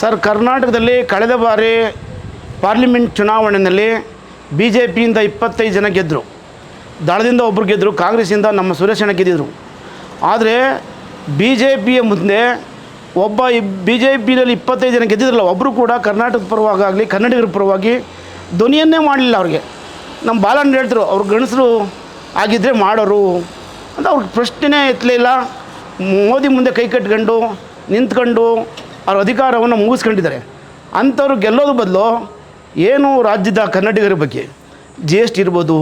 Sir, ಕರ್ನಾಟಕದಲ್ಲಿ ಕಳೆದ ಬಾರಿ ಪಾರ್ಲಿಮೆಂಟ್ ಚುನಾವಣೆಯಲ್ಲಿ ಬಿ ಜೆ ಪಿಯಿಂದ ಇಪ್ಪತ್ತೈದು ಜನ ಗೆದ್ದರು ದಳದಿಂದ ಒಬ್ಬರು ಗೆದ್ದರು ಕಾಂಗ್ರೆಸ್ಸಿಂದ ನಮ್ಮ ಸುರೇಶಣ್ಣ ಗೆದ್ದಿದ್ರು. ಆದರೆ ಬಿ ಜೆ ಪಿಯ ಮುಂದೆ ಒಬ್ಬ ಬಿ ಜೆ ಪಿಯಲ್ಲಿ ಇಪ್ಪತ್ತೈದು ಜನ ಗೆದ್ದಿದ್ರಲ್ಲ ಒಬ್ಬರು ಕೂಡ ಕರ್ನಾಟಕ ಆಗಲಿ, ಕನ್ನಡಿಗರ ಪರವಾಗಿ ಧ್ವನಿಯನ್ನೇ ಮಾಡಲಿಲ್ಲ ಅವ್ರಿಗೆ. ನಮ್ಮ ಬಾಲಣ್ಣ ಹೇಳ್ತರು ಅವ್ರ ಗಣಸರು ಆಗಿದ್ದರೆ ಮಾಡೋರು ಅಂತ ಅವ್ರಿಗೆ ಪ್ರಶ್ನೆನೇ ಎತ್ತಲಿಲ್ಲ ಮೋದಿ ಮುಂದೆ ಕೈ ಕಟ್ಕೊಂಡು ನಿಂತ್ಕೊಂಡು ಅವ್ರ ಅಧಿಕಾರವನ್ನು ಮುಗಿಸ್ಕೊಂಡಿದ್ದಾರೆ. ಅಂಥವ್ರು ಗೆಲ್ಲೋದು ಬದಲು ಏನು ರಾಜ್ಯದ ಕನ್ನಡಿಗರ ಬಗ್ಗೆ ಜಿ ಎಸ್ ಟಿ ಇರ್ಬೋದು,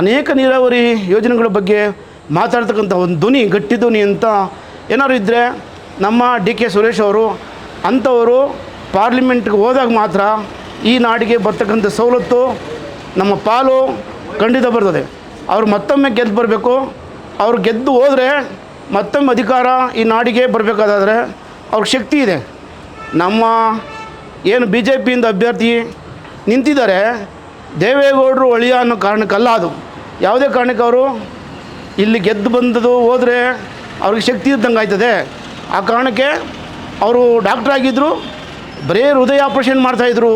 ಅನೇಕ ನೀರಾವರಿ ಯೋಜನೆಗಳ ಬಗ್ಗೆ ಮಾತಾಡ್ತಕ್ಕಂಥ ಒಂದು ಧ್ವನಿ, ಗಟ್ಟಿ ಧ್ವನಿ ಅಂತ ಏನಾದ್ರು ಇದ್ದರೆ ನಮ್ಮ ಡಿ ಕೆ ಸುರೇಶ್ ಅವರು ಅಂಥವರು ಪಾರ್ಲಿಮೆಂಟ್ಗೆ ಹೋದಾಗ ಮಾತ್ರ ಈ ನಾಡಿಗೆ ಬರ್ತಕ್ಕಂಥ ಸವಲತ್ತು, ನಮ್ಮ ಪಾಲು ಖಂಡಿತ ಬರ್ತದೆ. ಅವ್ರು ಮತ್ತೊಮ್ಮೆ ಗೆದ್ದು ಬರಬೇಕು. ಅವ್ರು ಗೆದ್ದು ಹೋದರೆ ಮತ್ತೊಮ್ಮೆ ಅಧಿಕಾರ ಈ ನಾಡಿಗೆ ಬರಬೇಕಾದ್ರೆ ಅವ್ರಿಗೆ ಶಕ್ತಿ ಇದೆ. ನಮ್ಮ ಏನು ಬಿ ಜೆ ಪಿಯಿಂದ ಅಭ್ಯರ್ಥಿ ನಿಂತಿದ್ದಾರೆ, ದೇವೇಗೌಡರು ಒಳಿಯ ಅನ್ನೋ ಕಾರಣಕ್ಕಲ್ಲ ಅದು. ಯಾವುದೇ ಕಾರಣಕ್ಕೆ ಅವರು ಇಲ್ಲಿ ಗೆದ್ದು ಬಂದದು ಹೋದರೆ ಅವ್ರಿಗೆ ಶಕ್ತಿ ಇದ್ದಂಗೆ ಆಯ್ತದೆ. ಆ ಕಾರಣಕ್ಕೆ ಅವರು ಡಾಕ್ಟ್ರ್ ಆಗಿದ್ದರು ಬರೇ ಹೃದಯ ಆಪ್ರೇಷನ್ ಮಾಡ್ತಾಯಿದ್ರು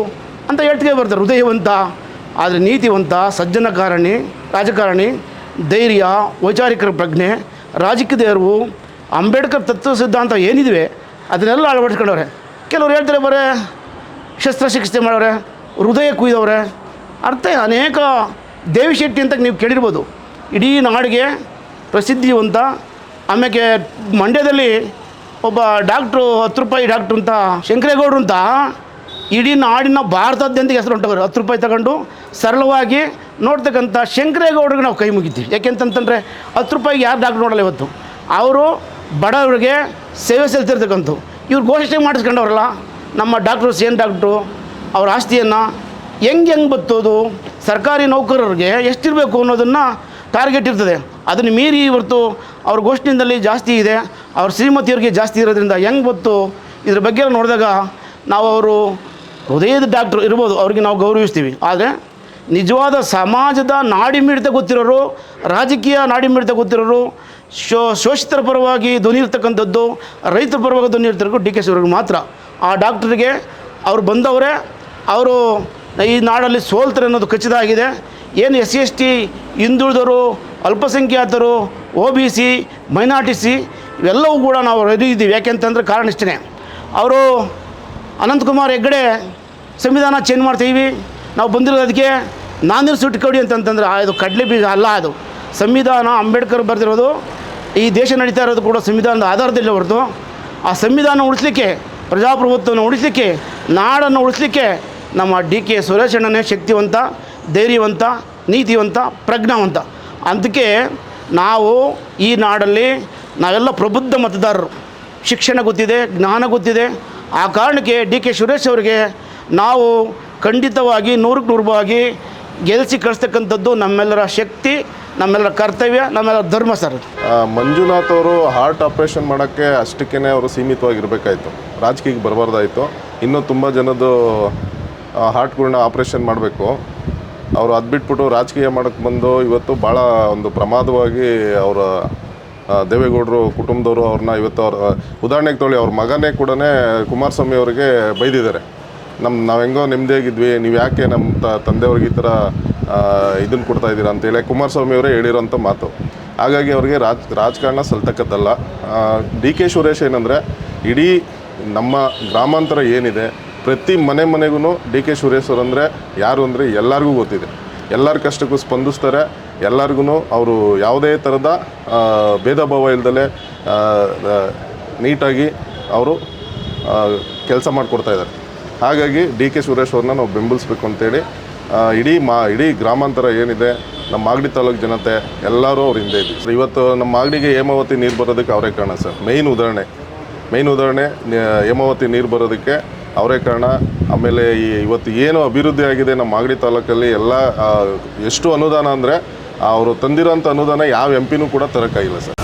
ಅಂತ ಹೇಳ್ತಿಗೆ ಬರ್ತಾರೆ, ಹೃದಯವಂತ, ಆದರೆ ನೀತಿವಂತ, ಸಜ್ಜನಕಾರಣಿ, ರಾಜಕಾರಣಿ, ಧೈರ್ಯ ವೈಚಾರಿಕರ ಪ್ರಜ್ಞೆ, ರಾಜಕೀಯ ದೇವರು ಅಂಬೇಡ್ಕರ್ ತತ್ವ ಸಿದ್ಧಾಂತ ಏನಿದೆ ಅದನ್ನೆಲ್ಲ ಅಳವಡಿಸ್ಕೊಂಡವ್ರೆ. ಕೆಲವ್ರು ಹೇಳ್ತಾರೆ ಬರೇ ಶಸ್ತ್ರಚಿಕಿತ್ಸೆ ಮಾಡೋರೆ, ಹೃದಯ ಕುಯ್ದವ್ರೆ. ಅರ್ಥ ಅನೇಕ ದೇವಿ ಶೆಟ್ಟಿ ಅಂತ ನೀವು ಕೇಳಿರ್ಬೋದು. ಇಡೀ ನಾಡಿಗೆ ಪ್ರಸಿದ್ಧಿವಂತ ಆಮೇಲೆ ಮಂಡ್ಯದಲ್ಲಿ ಒಬ್ಬ ಡಾಕ್ಟ್ರು, ಹತ್ತು ರೂಪಾಯಿ ಡಾಕ್ಟ್ರು ಅಂತ, ಶಂಕರೇಗೌಡರು ಅಂತ, ಇಡೀ ನಾಡಿನ ಭಾರತಾದ್ಯಂತ ಹೆಸರು ಹೊಂಟವರು ಹತ್ತು ರೂಪಾಯಿ ತಗೊಂಡು ಸರಳವಾಗಿ ನೋಡ್ತಕ್ಕಂಥ ಶಂಕರೇಗೌಡರಿಗೆ ನಾವು ಕೈ ಮುಗಿತೀವಿ. ಯಾಕೆಂತಂತಂದರೆ ಹತ್ತು ರೂಪಾಯಿಗೆ ಯಾರು ಡಾಕ್ಟ್ರು ನೋಡಲ್ಲ ಇವತ್ತು? ಅವರು ಬಡವರಿಗೆ ಸೇವೆ ಸಲ್ತಿರ್ತಕ್ಕಂಥ ಇವ್ರು ಘೋಷಣೆ ಮಾಡಿಸ್ಕೊಂಡವ್ರಲ್ಲ, ನಮ್ಮ ಡಾಕ್ಟ್ರು, ಸಿ ಎನ್ ಡಾಕ್ಟ್ರು, ಅವ್ರ ಆಸ್ತಿಯನ್ನು ಹೆಂಗೆ ಹೆಂಗೆ ಬತ್ತೋದು, ಸರ್ಕಾರಿ ನೌಕರರಿಗೆ ಎಷ್ಟಿರಬೇಕು ಅನ್ನೋದನ್ನು ಟಾರ್ಗೆಟ್ ಇರ್ತದೆ. ಅದನ್ನು ಮೀರಿ ಇವತ್ತು ಅವ್ರ ಘೋಷಣೆಯಲ್ಲಿ ಜಾಸ್ತಿ ಇದೆ. ಅವ್ರ ಶ್ರೀಮತಿಯವ್ರಿಗೆ ಜಾಸ್ತಿ ಇರೋದ್ರಿಂದ ಹೆಂಗೆ ಬತ್ತು, ಇದ್ರ ಬಗ್ಗೆ ನೋಡಿದಾಗ ನಾವು ಅವರು ಹೃದಯದ ಡಾಕ್ಟ್ರು ಇರ್ಬೋದು, ಅವ್ರಿಗೆ ನಾವು ಗೌರವಿಸ್ತೀವಿ. ಆದರೆ ನಿಜವಾದ ಸಮಾಜದ ನಾಡಿ ಮಿಡಿತ ಗೊತ್ತಿರೋರು, ರಾಜಕೀಯ ನಾಡಿ ಮಿಡಿತ ಗೊತ್ತಿರೋರು ಶೋ ಶೋಷಿತರ ಪರವಾಗಿ ಧ್ವನಿ ಇರ್ತಕ್ಕಂಥದ್ದು, ರೈತರ ಪರವಾಗಿ ಧ್ವನಿ ಇರ್ತಕ್ಕಂಥ ಡಿ ಕೆ ಮಾತ್ರ. ಆ ಡಾಕ್ಟ್ರಿಗೆ ಅವ್ರು ಬಂದವರೇ, ಅವರು ಈ ನಾಡಲ್ಲಿ ಸೋಲ್ತಾರೆ ಅನ್ನೋದು ಖಚಿತ ಆಗಿದೆ ಏನು ಎಸ್ ಸಿ, ಎಸ್ ಟಿ ಹಿಂದುಳಿದವರು, ಅಲ್ಪಸಂಖ್ಯಾತರು, ಒ ಬಿ ಸಿ ಮೈನಾರಿಟಿಸಿ ಇವೆಲ್ಲವೂ ಕೂಡ ನಾವು ಇದ್ದೀವಿ ಯಾಕೆಂತಂದರೆ ಕಾರಣ ಇಷ್ಟೇ ಅವರು ಅನಂತಕುಮಾರ್ ಹೆಗ್ಗಡೆ ಸಂವಿಧಾನ ಚೇಂಜ್ ಮಾಡ್ತೀವಿ. ನಾವು ಬಂದಿರೋದು ಅದಕ್ಕೆ ನಾನಿರು ಸುಟ್ಟು ಕೊಡಿ ಅಂತಂತಂದ್ರೆ ಇದು ಕಡಲೆ ಬೀಜ ಅಲ್ಲ ಅದು. ಸಂವಿಧಾನ ಅಂಬೇಡ್ಕರ್ ಬರೆದಿರೋದು ಈ ದೇಶ ನಡೀತಾ ಇರೋದು ಕೂಡ ಸಂವಿಧಾನದ ಆಧಾರದಲ್ಲಿ ಹೊರತು, ಆ ಸಂವಿಧಾನ ಉಳಿಸ್ಲಿಕ್ಕೆ ಪ್ರಜಾಪ್ರಭುತ್ವವನ್ನು ಉಳಿಸ್ಲಿಕ್ಕೆ, ನಾಡನ್ನು ಉಳಿಸ್ಲಿಕ್ಕೆ ನಮ್ಮ ಡಿ ಕೆ ಸುರೇಶಣ್ಣನೇ ಶಕ್ತಿವಂತ, ಧೈರ್ಯವಂತ, ನೀತಿವಂತ, ಪ್ರಜ್ಞಾವಂತ. ಅದಕ್ಕೆ ನಾವು ಈ ನಾಡಲ್ಲಿ ನಾವೆಲ್ಲ ಪ್ರಬುದ್ಧ ಮತದಾರರು. ಶಿಕ್ಷಣ ಗೊತ್ತಿದೆ, ಜ್ಞಾನ ಗೊತ್ತಿದೆ. ಆ ಕಾರಣಕ್ಕೆ ಡಿ ಕೆ ಸುರೇಶ್ ಅವರಿಗೆ ನಾವು ಖಂಡಿತವಾಗಿ ನೂರಕ್ಕೆ ನೂರವಾಗಿ ಗೆಲ್ಲಿಸಿ ಕಳಿಸ್ತಕ್ಕಂಥದ್ದು ನಮ್ಮೆಲ್ಲರ ಶಕ್ತಿ ನಮ್ಮೆಲ್ಲರ ಕರ್ತವ್ಯ, ನಮ್ಮೆಲ್ಲರ ಧರ್ಮ ಸರ್. ಮಂಜುನಾಥ್ ಅವರು ಹಾರ್ಟ್ ಆಪ್ರೇಷನ್ ಮಾಡೋಕ್ಕೆ ಅಷ್ಟಕ್ಕೇ ಅವರು ಸೀಮಿತವಾಗಿರಬೇಕಾಯ್ತು. ರಾಜಕೀಯಕ್ಕೆ ಬರಬಾರ್ದಾಯಿತು. ಇನ್ನೂ ತುಂಬ ಜನದ್ದು ಹಾರ್ಟ್ಗಳನ್ನ ಆಪ್ರೇಷನ್ ಮಾಡಬೇಕು. ಅವರು ಅದು ಬಿಟ್ಬಿಟ್ಟು ರಾಜಕೀಯ ಮಾಡೋಕ್ಕೆ ಬಂದು ಇವತ್ತು ಭಾಳ ಒಂದು ಪ್ರಮಾದವಾಗಿ ಅವರ ದೇವೇಗೌಡರು ಕುಟುಂಬದವರು ಅವ್ರನ್ನ ಇವತ್ತು ಅವ್ರ, ಉದಾಹರಣೆಗೆ ತೊಳಿ ಅವ್ರ ಮಗನೇ ಕೂಡ ಕುಮಾರಸ್ವಾಮಿ ಅವರಿಗೆ ಬೈದಿದ್ದಾರೆ. ನಮ್ಮ ನಾವು ಹೆಂಗೋ ನೆಮ್ಮದಿಯಾಗಿದ್ವಿ ನೀವು ಯಾಕೆ ನಮ್ಮ ತ, ತಂದೆಯವ್ರಿಗೆ ಈ ಥರ ಇದನ್ನು ಕೊಡ್ತಾ ಇದ್ದೀರಾ ಅಂತೇಳಿ ಕುಮಾರಸ್ವಾಮಿ ಅವರೇ ಹೇಳಿರೋಂಥ ಮಾತು. ಹಾಗಾಗಿ ಅವ್ರಿಗೆ ರಾಜ್, ರಾಜಕಾರಣ ಸಲ್ತಕ್ಕದ್ದಲ್ಲ ಡಿ ಕೆ ಸುರೇಶ್ ಏನಂದರೆ, ಇಡೀ ನಮ್ಮ ಗ್ರಾಮಾಂತರ ಏನಿದೆ, ಪ್ರತಿ ಮನೆ ಮನೆಗೂ ಡಿ ಕೆ ಸುರೇಶ್ ಅವರಂದರೆ ಯಾರು ಅಂದರೆ ಎಲ್ಲರಿಗೂ ಗೊತ್ತಿದೆ. ಎಲ್ಲರ ಕಷ್ಟಕ್ಕೂ ಸ್ಪಂದಿಸ್ತಾರೆ ಎಲ್ಲರಿಗೂ ಅವರು ಯಾವುದೇ ಥರದ ಭೇದ ಭಾವ ಇಲ್ದಲೆ ನೀಟಾಗಿ ಅವರು ಕೆಲಸ ಮಾಡಿಕೊಡ್ತಾ ಇದ್ದಾರೆ. ಹಾಗಾಗಿ ಡಿ ಕೆ ಸುರೇಶ್ ಅವ್ರನ್ನ ನಾವು ಬೆಂಬಲಿಸ್ಬೇಕು ಅಂತೇಳಿ ಇಡೀ ಮಾ, ಇಡೀ ಗ್ರಾಮಾಂತರ ಏನಿದೆ, ನಮ್ಮ ಮಾಗಡಿ ತಾಲೂಕು ಜನತೆ ಎಲ್ಲರೂ ಅವ್ರ ಹಿಂದೆ ಇದ್ದೀವಿ. ಸರ್, ಇವತ್ತು ನಮ್ಮ ಮಾಗಡಿಗೆ ಹೇಮಾವತಿ ನೀರು ಬರೋದಕ್ಕೆ ಅವರೇ ಕಾರಣ ಸರ್. ಮೇಯ್ನ್ ಉದಾಹರಣೆ. ಮೇಯ್ನ್ ಉದಾಹರಣೆ ಹೇಮಾವತಿ ನೀರು ಬರೋದಕ್ಕೆ ಅವರೇ ಕಾರಣ. ಆಮೇಲೆ ಈ ಇವತ್ತು ಏನು ಅಭಿವೃದ್ಧಿ ಆಗಿದೆ ನಮ್ಮ ಮಾಗಡಿ ತಾಲೂಕಲ್ಲಿ ಎಲ್ಲ ಎಷ್ಟು ಅನುದಾನ ಅಂದರೆ ಅವರು ತಂದಿರೋಂಥ ಅನುದಾನ ಯಾವ ಎಂ ಕೂಡ ತರೋಕ್ಕಾಗಿಲ್ಲ ಸರ್.